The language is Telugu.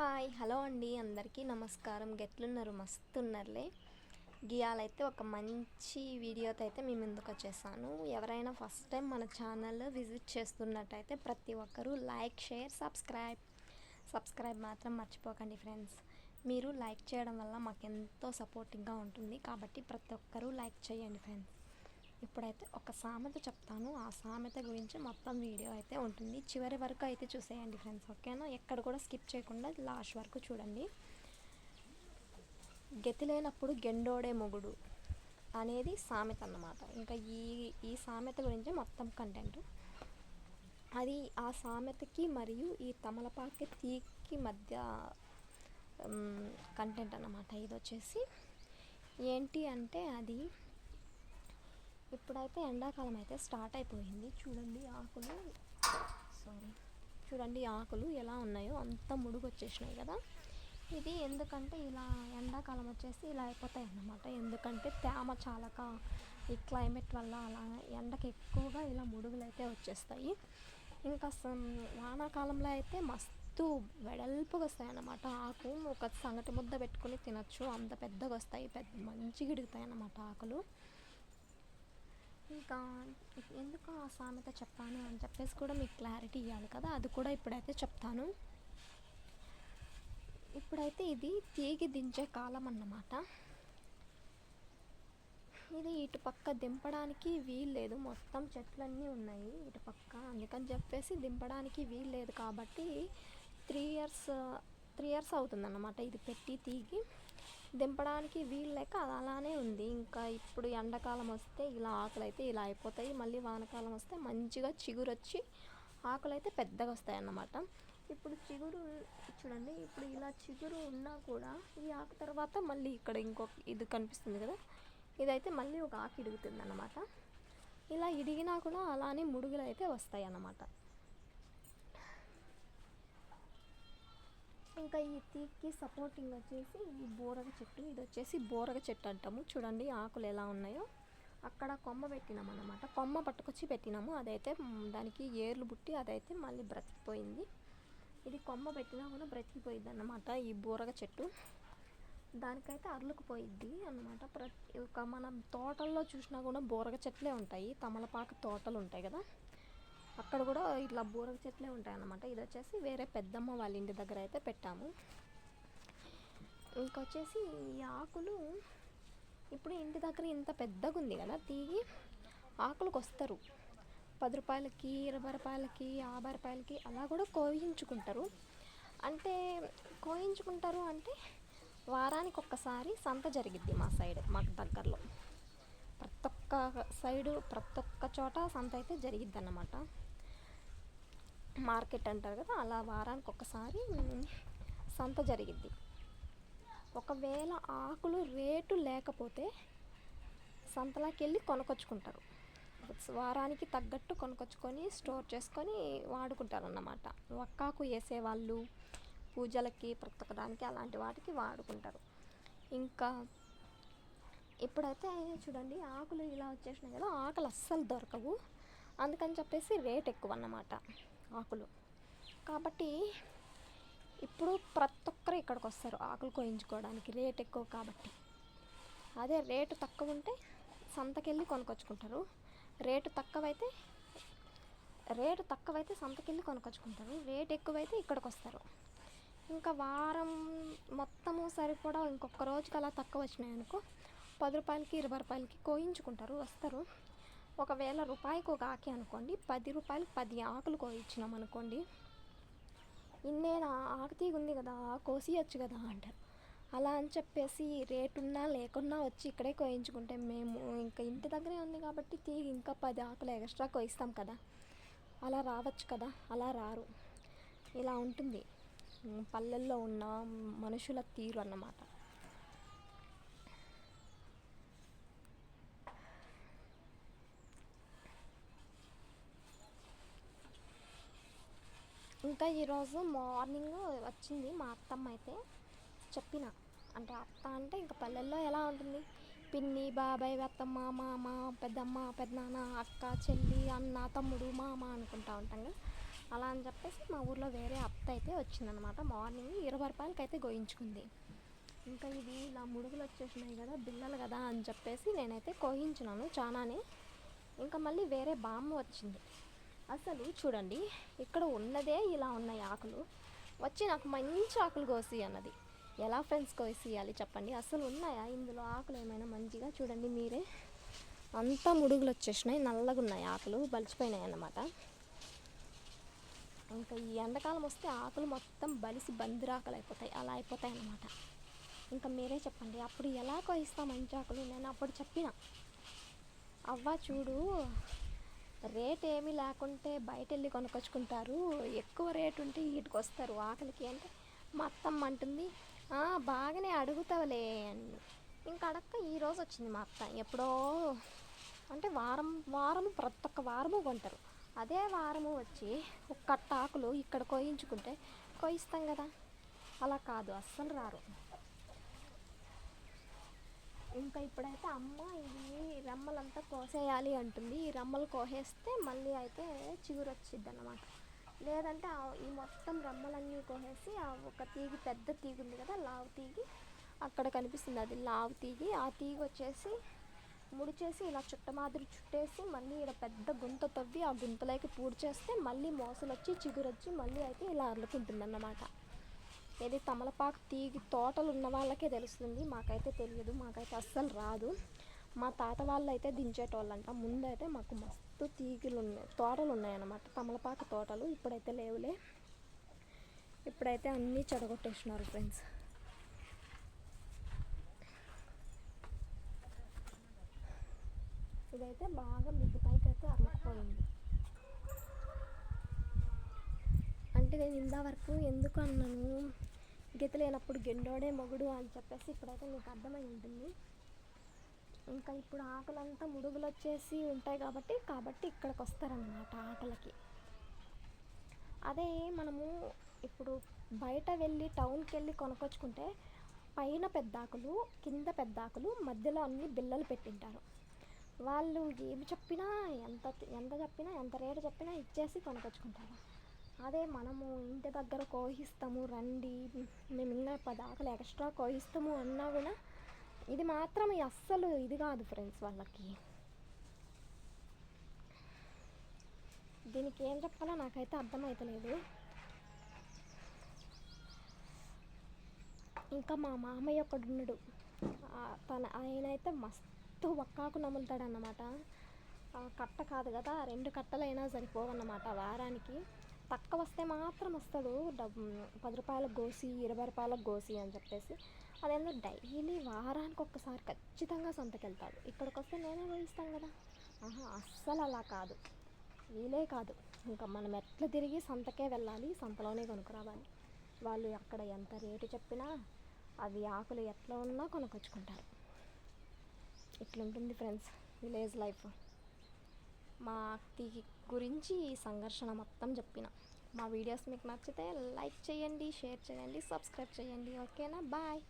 హాయ్ హలో అండి. అందరికీ నమస్కారం. గెట్లున్నారు మస్తున్నారులే. గియాలైతే ఒక మంచి వీడియోతో అయితే మీ ముందుకు వచ్చేసాను ఎవరైనా ఫస్ట్ టైం మన ఛానల్ విజిట్ చేస్తున్నట్టయితే ప్రతి ఒక్కరూ లైక్ షేర్ సబ్స్క్రైబ్. సబ్స్క్రైబ్ మాత్రం మర్చిపోకండి ఫ్రెండ్స్. మీరు లైక్ చేయడం వల్ల మాకు ఎంతో సపోర్టింగ్గా ఉంటుంది. కాబట్టి ప్రతి ఒక్కరూ లైక్ చేయండి ఫ్రెండ్స్. ఇప్పుడైతే ఒక సామెత చెప్తాను. ఆ సామెత గురించి మొత్తం వీడియో అయితే ఉంటుంది. చివరి వరకు అయితే చూసేయండి ఫ్రెండ్స్ ఓకేనా? ఎక్కడ కూడా స్కిప్ చేయకుండా లాస్ట్ వరకు చూడండి. గతి లేనప్పుడు గెండోడే మొగుడు అనేది సామెత అన్నమాట. ఇంకా ఈ ఈ సామెత గురించి మొత్తం కంటెంట్ అది ఆ సామెతకి మరియు ఈ తమలపాకి తీకి మధ్య కంటెంట్ అన్నమాట. ఇది వచ్చేసి ఏంటి అంటే అది ఇప్పుడైతే ఎండాకాలం అయితే స్టార్ట్ అయిపోయింది. చూడండి ఆకులు. సారీ చూడండి ఆకులు ఎలా ఉన్నాయో. అంత ముడుగు వచ్చేసినాయి కదా. ఇది ఎందుకంటే ఇలా ఎండాకాలం వచ్చేసి ఇలా అయిపోతాయి అన్నమాట. ఎందుకంటే తేమ చాలక ఈ క్లైమేట్ వల్ల అలా ఎండకి ఎక్కువగా ఇలా ముడుగులు అయితే వచ్చేస్తాయి. ఇంకా వానాకాలంలో అయితే మస్తు వెడల్పుగా వస్తాయి అన్నమాట ఆకు ఒక సంగటి ముద్ద పెట్టుకుని తినచ్చు. అంత పెద్దగా వస్తాయి. పెద్ద మంచిగా ఇడుగుతాయి అన్నమాట ఆకులు. ఇంకా ఎందుకు ఆ సామెత చెప్పాను అని చెప్పేసి కూడా మీకు క్లారిటీ ఇవ్వాలి కదా? అది కూడా ఇప్పుడైతే చెప్తాను. ఇప్పుడైతే ఇది తీగి దించే కాలం అన్నమాట. ఇది ఇటు పక్క దింపడానికి వీలు లేదు. మొత్తం చెట్లన్నీ ఉన్నాయి ఇటు పక్క. అందుకని చెప్పేసి దింపడానికి వీలు లేదు కాబట్టి త్రీ ఇయర్స్ త్రీ ఇయర్స్ అవుతుందన్నమాట ఇది పెట్టి తీగి. దింపడానికి వీలు లేక అది అలానే ఉంది. ఇంకా ఇప్పుడు ఎండాకాలం వస్తే ఇలా ఆకులు అయితే ఇలా అయిపోతాయి. మళ్ళీ వానకాలం వస్తే మంచిగా చిగురు వచ్చి ఆకులు అయితే పెద్దగా వస్తాయి అన్నమాట ఇప్పుడు చిగురు చూడండి. ఇప్పుడు ఇలా చిగురు ఉన్నా కూడా ఈ ఆకు తర్వాత మళ్ళీ ఇక్కడ ఇంకొక ఇది కనిపిస్తుంది కదా. ఇదైతే మళ్ళీ ఒక ఆకు ఇడుగుతుంది అన్నమాట ఇలా ఇడిగినా కూడా అలానే ముడుగులు అయితే వస్తాయి అన్నమాట ఇంకా ఈ తీక్కి సపోర్టింగ్ వచ్చేసి ఈ బోరగ చెట్టు. ఇది వచ్చేసి బోరగ చెట్టు అంటాము. చూడండి ఆకులు ఎలా ఉన్నాయో. అక్కడ కొమ్మ పెట్టినాం అన్నమాట. కొమ్మ పట్టుకొచ్చి పెట్టినాము. అదైతే దానికి ఏర్లు పుట్టి అదైతే మళ్ళీ బ్రతికిపోయింది. ఇది కొమ్మ పెట్టినా కూడా బ్రతికిపోయింది అన్నమాట ఈ బూరగ చెట్టు. దానికైతే అర్లుకుపోయిద్ది అన్నమాట. ప్రతి ఒక మనం తోటల్లో చూసినా కూడా బూరగ చెట్లే ఉంటాయి. తమలపాకు తోటలు ఉంటాయి కదా. అక్కడ కూడా ఇట్లా బూరగ చెట్లే ఉంటాయి అన్నమాట ఇది వచ్చేసి వేరే పెద్దమ్మ వాళ్ళ ఇంటి దగ్గర అయితే పెట్టాము. ఇంకొచ్చేసి ఈ ఆకులు ఇప్పుడు ఇంటి దగ్గర ఇంత పెద్దగా ఉంది కదా తీగి ఆకులకు వస్తారు. పది రూపాయలకి ఇరవై రూపాయలకి యాభై రూపాయలకి అలా కూడా కోయించుకుంటారు. అంటే కోయించుకుంటారు అంటే వారానికి ఒక్కసారి సంత జరిగిద్ది మా సైడ్ మాకు దగ్గరలో. ప్రతి ఒక్క సైడు ప్రతి ఒక్క చోట సంత అయితే జరిగిద్ది అన్నమాట మార్కెట్ అంటారు కదా అలా వారానికి ఒకసారి సంత జరిగిద్ది. ఒకవేళ ఆకులు రేటు లేకపోతే సంతలోకి వెళ్ళి కొనుక్కొచ్చుకుంటారు. వారానికి తగ్గట్టు కొనుకొచ్చుకొని స్టోర్ చేసుకొని వాడుకుంటారు అన్నమాట ఒక్కాకు వేసేవాళ్ళు పూజలకి ప్రతకడానికి దానికి అలాంటి వాటికి వాడుకుంటారు. ఇంకా ఇప్పుడైతే చూడండి ఆకులు ఇలా వచ్చేసినాయి కదా ఆకులు అస్సలు దొరకవు. అందుకని చెప్పేసి రేట్ ఎక్కువ అన్నమాట ఆకులు. కాబట్టి ఇప్పుడు ప్రతి ఒక్కరు ఇక్కడికి వస్తారు ఆకులు కోయించుకోవడానికి. రేట్ ఎక్కువ కాబట్టి. అదే రేటు తక్కువ ఉంటే సంతకెళ్ళి కొనుకొచ్చుకుంటారు రేటు తక్కువైతే రేటు తక్కువైతే సంతకెళ్ళి కొనుకొచ్చుకుంటారు రేట్ ఎక్కువైతే ఇక్కడికి వస్తారు. ఇంకా వారం మొత్తము సరిపడా ఇంకొక రోజుకి అలా తక్కువ వచ్చినాయి అనుకో పది రూపాయలకి ఇరవై రూపాయలకి కోయించుకుంటారు వస్తారు. ఒకవేళ రూపాయికి ఒక ఆకి అనుకోండి పది రూపాయలు పది ఆకులు కోయించినాం అనుకోండి ఇన్నేనా ఆకు తీగ ఉంది కదా కోసియచ్చు కదా అంటారు. అలా అని చెప్పేసి రేటున్నా లేకున్నా వచ్చి ఇక్కడే కోయించుకుంటే మేము ఇంకా ఇంటి దగ్గరే ఉంది కాబట్టి తీగ ఇంకా పది ఆకులు ఎక్స్ట్రా కోయిస్తాం కదా. అలా రావచ్చు కదా అలా రారు. ఇలా ఉంటుంది. పల్లెల్లో ఉన్న మనుషుల తీరు అన్నమాట. ఇంకా ఈరోజు మార్నింగ్ వచ్చింది మా అత్తమ్మ అయితే చెప్పిన. అంటే అత్త అంటే ఇంకా పల్లెల్లో ఎలా ఉంటుంది? పిన్ని బాబాయ్ అత్తమ్మ మామ పెద్దమ్మ పెద్దనాన్న అక్క చెల్లి అన్న తమ్ముడు మామ అనుకుంటా ఉంటాం కదా. అలా అని చెప్పేసి మా ఊర్లో వేరే అత్త అయితే వచ్చిందనమాట. మార్నింగ్ ఇరవై రూపాయలకి అయితే గోయించుకుంది. ఇంకా ఇవి ఇలా ముడుగులు వచ్చేసినాయి కదా బిల్లలు కదా అని చెప్పేసి నేనైతే కోయించినాను చాలానే. ఇంకా మళ్ళీ వేరే బామ్మ వచ్చింది. అసలు చూడండి ఇక్కడ ఉన్నదే ఇలా ఉన్నాయి ఆకులు. వచ్చి నాకు మంచి ఆకులు కోసి అన్నది ఎలా ఫ్రెండ్స్ కోసి చెప్పండి? అసలు ఉన్నాయా? ఇందులో ఆకులు ఏమైనా మంచిగా చూడండి మీరే. అంతా ముడుగులు వచ్చేసినాయి నల్లగా ఉన్నాయి ఆకులు బలిచిపోయినాయి అన్నమాట. ఇంకా ఈ ఎండాకాలం వస్తే ఆకులు మొత్తం బలిసి బందిరాకులు అయిపోతాయి అలా అయిపోతాయి అన్నమాట. ఇంకా మీరే చెప్పండి అప్పుడు ఎలా కోయిస్తాం మంచి ఆకులు? నేను అప్పుడు చెప్పిన. అవ్వ చూడు రేట్ ఏమీ లేకుంటే బయట వెళ్ళి కొనుక్కొచ్చుకుంటారు ఎక్కువ రేట్ ఉంటే వీటికి వస్తారు ఆకలికి అంటే. మా అత్తమ్మ అంటుంది బాగానే అడుగుతావులే అని. ఇంకా అడక్క ఈరోజు వచ్చింది మా అత్త. ఎప్పుడో అంటే వారం వారం ప్రతి ఒక్క వారము కొంటారు. అదే వారము వచ్చి ఒక కట్ట ఆకులు ఇక్కడ కోయించుకుంటే కోయిస్తాం కదా. అలా కాదు అస్సలు రారు. ఇంకా ఇప్పుడైతే అమ్మ ఇది రెమ్మలంతా కోసేయాలి అంటుంది. ఈ రెమ్మలు కోసేస్తే మళ్ళీ అయితే చిగురు వచ్చిద్ది అనమాట లేదంటే ఈ మొత్తం రెమ్మలన్నీ కోసేసి ఆ ఒక తీగి పెద్ద తీగ ఉంది కదా లావు తీగి అక్కడ కనిపిస్తుంది అది లావు తీగి. ఆ తీగ వచ్చేసి ముడిచేసి ఇలా చుట్ట మాదిరి చుట్టేసి మళ్ళీ ఇలా పెద్ద గుంత తవ్వి ఆ గుంతలోకి పూడ్చేస్తే మళ్ళీ మోసలు వచ్చి చిగురు వచ్చి మళ్ళీ అయితే ఇలా అల్లుకుంటుంది అన్నమాట ఇది తమలపాకు తీగి తోటలు ఉన్న వాళ్ళకే తెలుస్తుంది. మాకైతే తెలియదు. మాకైతే అస్సలు రాదు. మా తాత వాళ్ళు అయితే దించేటోళ్ళంట. ముందైతే మాకు మస్తు తీగలు ఉన్నాయి తోటలు ఉన్నాయన్నమాట తమలపాకు తోటలు ఇప్పుడైతే లేవులే. ఇప్పుడైతే అన్నీ చెడగొట్టేసినారు ఫ్రెండ్స్. ఇదైతే బాగా మిద్ది పైకి అయితే అరలకపోయింది అంటే నేను ఇందా వరకు ఎందుకు అన్నాను? గీత లేనప్పుడు గెండోడే మొగుడు అని చెప్పేసి ఇప్పుడైతే మీకు అర్థమై ఉంటుంది. ఇంకా ఇప్పుడు ఆకులంతా ముడుగులు వచ్చేసి ఉంటాయి కాబట్టి కాబట్టి ఇక్కడికి వస్తారనమాట ఆకలికి అదే మనము ఇప్పుడు బయట వెళ్ళి టౌన్కి వెళ్ళి కొనుక్కొచ్చుకుంటే పైన పెద్దాకులు కింద పెద్దాకులు మధ్యలో అన్ని బిల్లలు పెట్టింటారు. వాళ్ళు ఏమి చెప్పినా ఎంత ఎంత చెప్పినా ఎంత రేటు చెప్పినా ఇచ్చేసి కొనుక్కొచ్చుకుంటారు. అదే మనము ఇంటి దగ్గర కోహిస్తాము రండి మేము ఇంకా పదాకలు ఎక్స్ట్రా కోహిస్తాము అన్నా కూడా ఇది మాత్రం అస్సలు ఇది కాదు ఫ్రెండ్స్ వాళ్ళకి. దీనికి ఏం చెప్పాలో నాకైతే అర్థమవుతలేదు ఇంకా మా మామయ్య ఒకడు ఉన్నాడు. తన ఆయన అయితే మస్తు ఒక్కాకు నములుతాడు అన్నమాట కట్ట కాదు కదా రెండు కట్టలైనా సరిపోవన్నమాట వారానికి. తక్కువ వస్తే మాత్రం వస్తాడు. డబ్బు పది రూపాయలకు గోసి ఇరవై రూపాయలకు గోసి అని చెప్పేసి. అదేందో డైలీ వారానికి ఒక్కసారి ఖచ్చితంగా సంతకెళ్తాడు. ఇక్కడికి వస్తే నేనే పోయిస్తాను కదా. ఆహా అస్సలు అలా కాదు. వీలే కాదు. ఇంకా మనం ఎట్లా తిరిగి సంతకే వెళ్ళాలి సంతలోనే కొనుక్కురావాలి. వాళ్ళు అక్కడ ఎంత రేటు చెప్పినా అవి ఆకులు ఎట్లా ఉన్నా కొనుక్కొచ్చుకుంటారు. ఇట్లుంటుంది ఫ్రెండ్స్ విలేజ్ లైఫ్. మా అక్కి గురించి ఈ సంఘర్షణ మొత్తం చెప్పిన. మా వీడియోస్ మీకు నచ్చితే లైక్ చేయండి షేర్ చేయండి సబ్స్క్రైబ్ చేయండి. ఓకేనా? బాయ్.